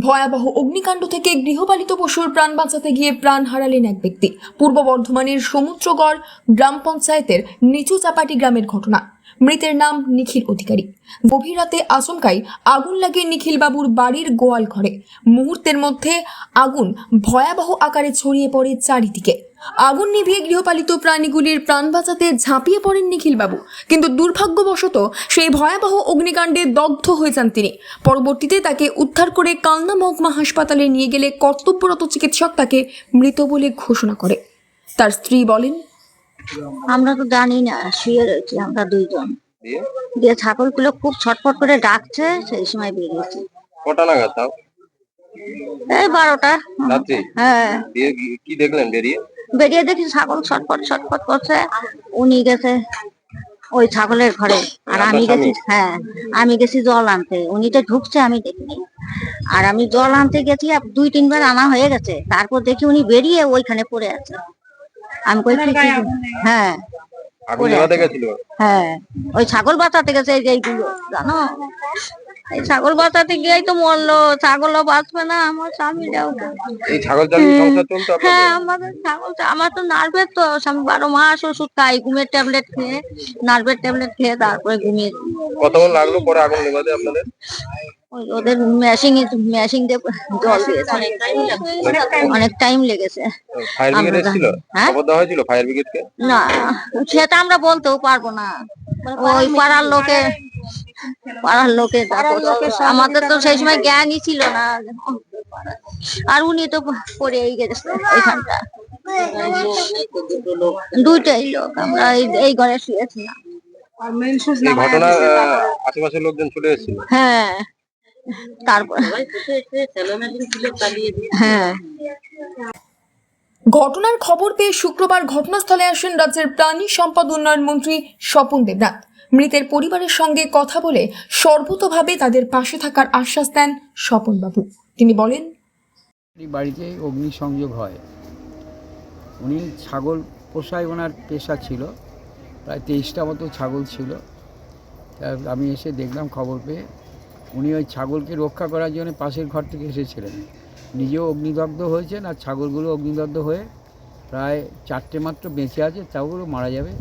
ভয়াবহ অগ্নিকাণ্ড থেকে গৃহপালিত পশুর প্রাণ বাঁচাতে গিয়ে প্রাণ হারালেন এক ব্যক্তি। পূর্ব বর্ধমানের সমুদ্রগড় গ্রাম পঞ্চায়েতের নিচু চাপাটি গ্রামের ঘটনা। মৃতের নাম নিখিল অধিকারী। গভীর রাতে আচমকাই আগুন লাগে নিখিল বাবুর বাড়ির গোয়াল ঘরে। মুহূর্তের মধ্যে আগুন ভয়াবহ আকারে ছড়িয়ে পড়ে চারিদিকে। আগুন নিভিয়ে গৃহপালিত প্রাণীগুলির প্রাণ বাঁচাতে ঝাঁপিয়ে পড়েন নিখিল বাবু কিন্তু দুর্ভাগ্যবশত সেই ভয়াবহ অগ্নিকাণ্ডে দগ্ধ হয়ে যান তিনি। পরবর্তীতে তাকে উদ্ধার করে কালনা মহকুমা হাসপাতালে নিয়ে গেলে কর্তব্যরত চিকিৎসক তাকে মৃত বলে ঘোষণা করে। তার স্ত্রী বলেন আমরা তো জানি না শুয়ে রয়েছি আমরা দুইজন। দিয়ে? ছাগলগুলো খুব ছটফট করে ডাকছে সেই সময় বেরিয়েছি। কটা নাগাদ তাও? এই বারোটা। রাত্রি? হ্যাঁ। দিয়ে কি দেখলেন বেরিয়ে? বেরিয়ে দেখি ছাগল ছটফট ছটফট করছে। উনি গেছে ওই ছাগলের ঘরে। আর আমি গেছি হ্যাঁ আমি গেছি জল আনতে। উনি তো ঢুকছে আমি দেখিনি। আর আমি জল আনতে গেছি দুই তিনবার আনা হয়ে গেছে। তারপর দেখি উনি বেরিয়ে ওইখানে পড়ে আছে। আমি কই হ্যাঁ। হ্যাঁ। ওই ছাগল বাঁচাতে গেছে এই যে এইগুলো জানো? এই ছাগল বাঁচাতে গিয়েই তো মরলো। ছাগলও বাঁচবে না আমার স্বামীরাও এই ছাগল হ্যাঁ আমাদের ছাগল আমার তো নার্ভের তো স্বামী বারো মাস ওষুধ খাই ঘুমের ট্যাবলেট খেয়ে নার্ভের ট্যাবলেট খেয়ে তারপরে ঘুমিয়ে কতক্ষণ লাগল পরে আগুন নেভাতে আপনাদের? ওদের মেশিং মেশিং দিয়ে জল দিয়েছে। অনেক টাইম লেগেছে। ফায়ার ব্রিগেড এসেছিল? হ্যাঁ? খবর দেওয়া হয়েছিল ফায়ার ব্রিগেডকে না সেটা আমরা বলতেও পারব না। ওই পাড়ার লোকে পাড়ার লোকে আমাদের তো সেই সময় জ্ঞানই ছিল না। আর উনি তো পড়েই গেছে ওইখানটা দুইটাই লোক আমরা এই- এই ঘরে শুয়েছিলাম। ঘটনা আশেপাশের লোকজন চলে এসেছিল? হ্যাঁ। তারপর হ্যাঁ। ঘটনার খবর পেয়ে শুক্রবার ঘটনাস্থলে আসেন রাজ্যের প্রাণী সম্পদ উন্নয়ন মন্ত্রী স্বপন দেবনাথ। মৃতের পরিবারের সঙ্গে কথা বলে সর্বতভাবে তাদের পাশে থাকার আশ্বাস দেন স্বপনবাবু। তিনি বলেন বাড়িতে অগ্নিসংযোগ হয়। উনি ছাগল পোষায় ওনার পেশা ছিল প্রায় তেইশটা মতো ছাগল ছিল। আমি এসে দেখলাম খবর পেয়ে উনি ওই ছাগলকে রক্ষা করার জন্য পাশের ঘর থেকে এসেছিলেন। নিজেও অগ্নিদগ্ধ হয়েছেন আর ছাগলগুলো অগ্নিদগ্ধ হয়ে প্রায় চারটে মাত্র বেঁচে আছে তাওগুলো মারা যাবে।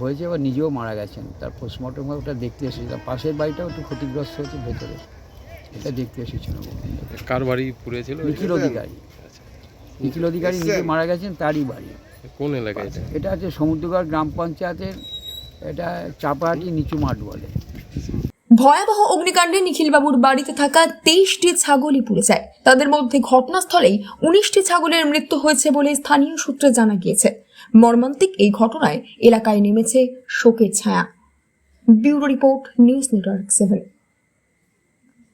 হয়েছে এবার নিজেও মারা গেছেন। তার পোস্টমর্টম ওটা দেখতে এসেছিলাম। পাশের বাড়িটাও একটু ক্ষতিগ্রস্ত হচ্ছে ভেতরে। এটা দেখতে এসেছিলাম কার বাড়ি পুড়েছিল নিখিল অধিকারী। নিখিল অধিকারী নিজে মারা গেছেন তারই বাড়ি। কোন এলাকায় এটা? এটা হচ্ছে সমুদ্রগড় গ্রাম পঞ্চায়েতের এটা চাপাহাটি নিচু মাঠ বলে। ভয়াবহ অগ্নিকাণ্ডে নিখিলবাবুর বাড়িতে থাকা তেইশটি ছাগলই পুড়ে যায়। তাদের মধ্যে ঘটনাস্থলেই উনিশটি ছাগলের মৃত্যু হয়েছে বলে স্থানীয় সূত্রে জানা গিয়েছে। মর্মান্তিক এই ঘটনায় এলাকায় নেমেছে শোকের ছায়া। Bureau report news network seven.